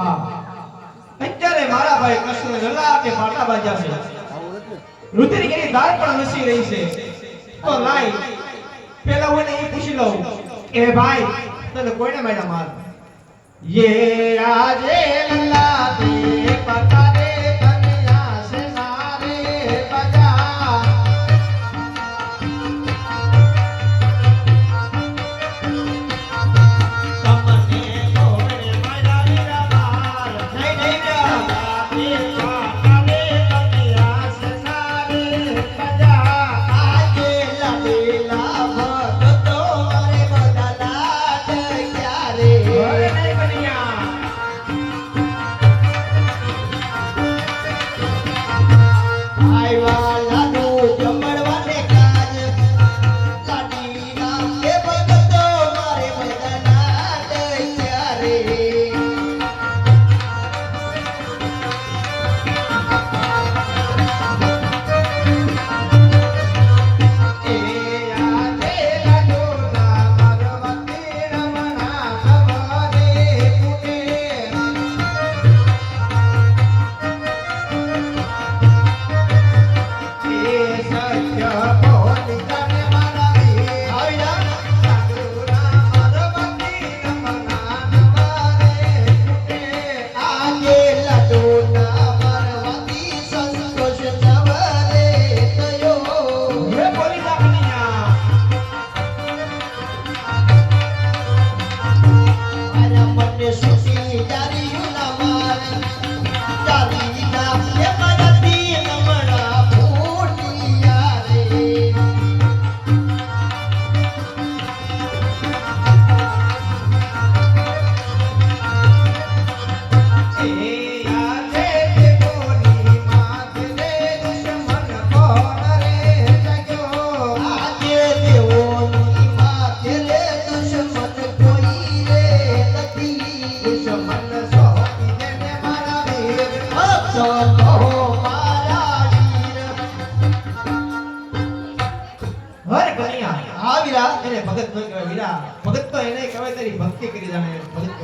હા. અત્યારે મારા ભાઈ કૃષ્ણ જલા કે માતા બાજા છે. રુદ્રગીરી દાળ પણ નસી રહી છે. તો લાઈ પેલા ઓને એ પૂછી લઉં. એ ભાઈ, તને કોઈને માર્યા માર? યે રાજે લલ્લા દે પતા એ કન્યા હા વીરા એને ભગત ન કહેવાય. વીરા ભગત તો એને કહેવાય, તારી ભક્તિ કરી જાણે, ભગત